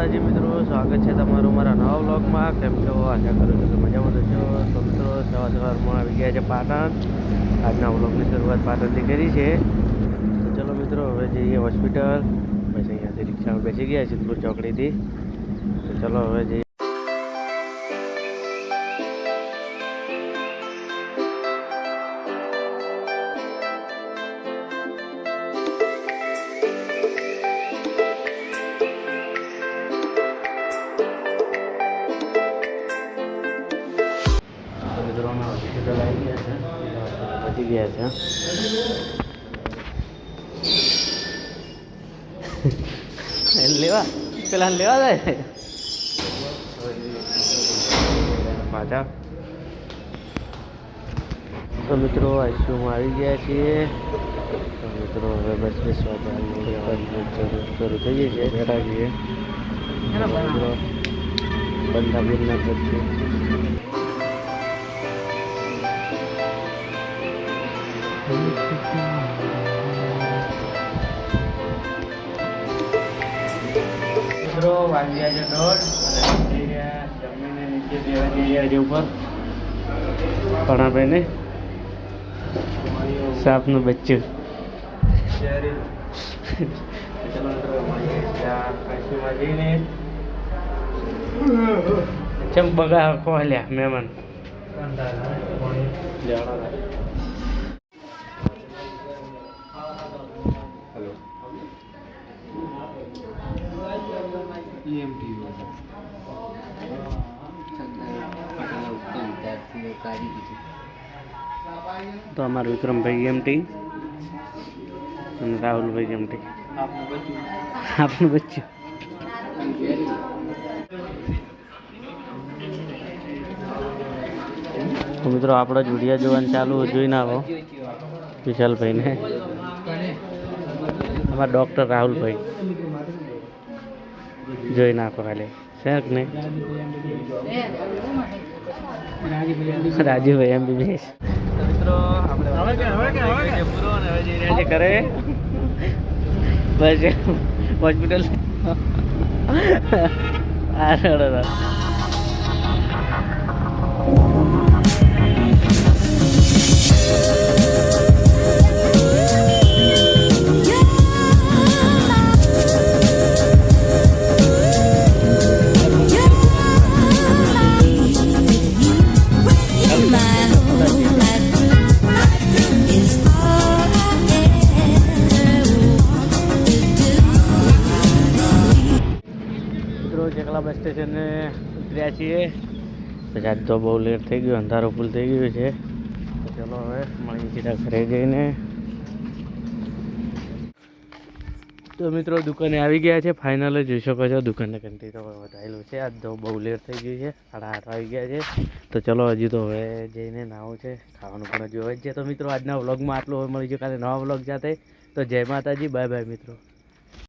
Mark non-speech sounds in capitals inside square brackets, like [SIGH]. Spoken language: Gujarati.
માતાજી મિત્રો, સ્વાગત છે તમારું મારા નવા બ્લોગમાં કેમ છો? આશા કરું છું કે મજામાં છો. તો મિત્રો, સવાર સવારમાં આવી ગયા છે પાટણ. આજના બ્લોગની શરૂઆત પાટણથી કરી છે. તો ચલો મિત્રો, હવે જઈએ હોસ્પિટલ. પછી અહીંયાથી રિક્ષામાં બેસી ગયા સિદ્ધપુર ચોકડીથી. તો ચલો હવે જઈએ. અમે હોસ્પિટલ આવી ગયા છે પહોંચી ગયા છે એને લેવા પેલા લેવા જાય છે પાછા તો મિત્રો આઈસીયુમાં આવી ગયા છીએ તો મિત્રો હવે બસ બેસવા જવાનું શરૂ થઈ ગઈ છે બેઠા છીએ મિત્રો બંધાબીરના પછી મિત્રો વાગ્યા છે દોઢ જઈ રહ્યા જમીને નીચે બેવા જઈ રહ્યા છે ઉપર. સાપનું બચ્ચું. ચમ બગા ખોલ્યા મહેમાન. હેલો તો અમારા વિક્રમભાઈ એમટી અને રાહુલભાઈ એમટી આપણું બચ્ચું. તો મિત્રો આપણે જોડિયા જોવાનું ચાલુ જોઈને આવો વિશાલભાઈને. અમારા ડૉક્ટર રાહુલભાઈ. જોઈ નાખો ખાલી છે કે નહીં? રાજુભાઈ એમ બી મિત્રો આપણે બસ હોસ્પિટલ. [LAUGHS] આ ચકલા બસ સ્ટેશને ઉતર્યા છીએ. પછી આજ તો બહુ લેટ થઈ ગયું, અંધારું ફૂલ થઈ ગયું છે. તો ચલો હવે મળીએ સીધા ઘરે જઈને. તો મિત્રો, દુકાને આવી ગયા છે. ફાઇનલ જોઈ શકો છો. દુકાનને કંટી તો વધારેલું છે. આજ તો બહુ લેટ થઈ ગયું છે. સાડા આઠ આવી ગયા છે. તો ચલો હજી તો હવે જઈને નાવું છે. ખાવાનું પણ હજુ જ છે. તો મિત્રો, આજના વ્લોગમાં આટલું હવે મળી ગયું કાલે નવા વ્લોગ જાતે તો જય માતાજી. બાય બાય મિત્રો.